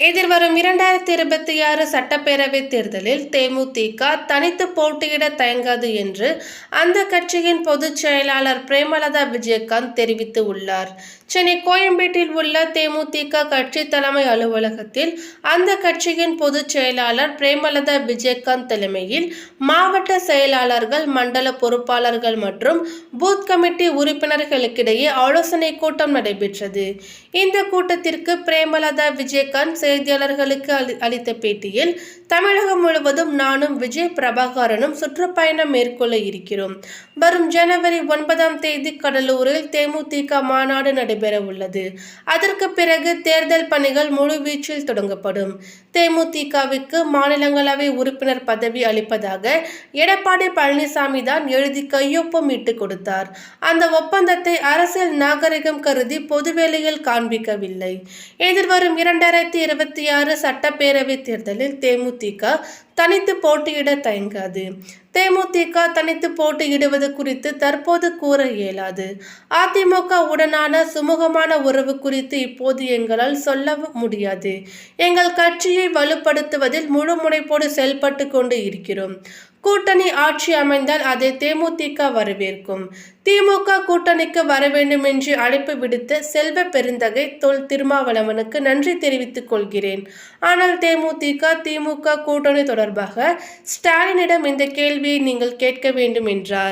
எதிர்வரும் இரண்டாயிரத்தி இருபத்தி ஆறு சட்டப்பேரவைத் தேர்தலில் தேமுதிக தனித்து போட்டியிட தயங்காது என்று அந்த கட்சியின் பொதுச் செயலாளர் பிரேமலதா விஜயகாந்த் தெரிவித்து உள்ளார். சென்னை கோயம்பேட்டில் உள்ள தேமுதிக கட்சி தலைமை அலுவலகத்தில் அந்த கட்சியின் பொதுச் செயலாளர் பிரேமலதா விஜயகாந்த் தலைமையில் மாவட்ட செயலாளர்கள் மண்டல பொறுப்பாளர்கள் மற்றும் பூத் கமிட்டி உறுப்பினர்களுக்கிடையே ஆலோசனை கூட்டம் நடைபெற்றது. இந்த கூட்டத்திற்கு பிரேமலதா விஜயகாந்த் செய்தியாளர்களுக்கு அளி- அளித்த பேட்டியில் தமிழகம் முழுவதும் நானும் விஜய் பிரபாகரனும் சுற்றுப்பயணம் மேற்கொள்ள இருக்கிறோம். வரும் ஜனவரி ஒன்பதாம் தேதி கடலூரில் தேமுதிக மாநாடு நடைபெற உள்ளது. அதற்கு பிறகு தேர்தல் பணிகள் முழுவீச்சில் தொடங்கப்படும். தேமுதிகவுக்கு மாநிலங்களவை உறுப்பினர் பதவி அளிப்பதாக எடப்பாடி பழனிசாமி தான் எழுதி கையொப்பம் இட்டு கொடுத்தார். அந்த ஒப்பந்தத்தை அரசியல் நாகரிகம் கருதி பொதுவெளியில் காண்பிக்கவில்லை. எதிர்வரும் இரண்டாயிரத்தி இருபத்தி இருபத்தி ஆறு சட்டப்பேரவை தேர்தலில் தேமுதிக தனித்து போட்டியிட தயங்காது. தேமுதிக தனித்து போட்டியிடுவது குறித்து தற்போது கூற இயலாது. அதிமுக உடனான சுமூகமான உறவு குறித்து இப்போது எங்களால் சொல்ல முடியாது. எங்கள் கட்சியை வலுப்படுத்துவதில் முழு முனைப்போடு செயல்பட்டு கொண்டு இருக்கிறோம். கூட்டணி ஆட்சி அமைந்தால் அதை தேமுதிக வரவேற்கும். திமுக கூட்டணிக்கு வர வேண்டும் என்று அழைப்பு விடுத்த செல்வ பெருந்தகை தொல் திருமாவளவனுக்கு நன்றி தெரிவித்துக் கொள்கிறேன். ஆனால் தேமுதிக திமுக கூட்டணி தொடர்பாக ஸ்டாலினிடம் இந்த கேள்வியை நீங்கள் கேட்க வேண்டும் என்றார்.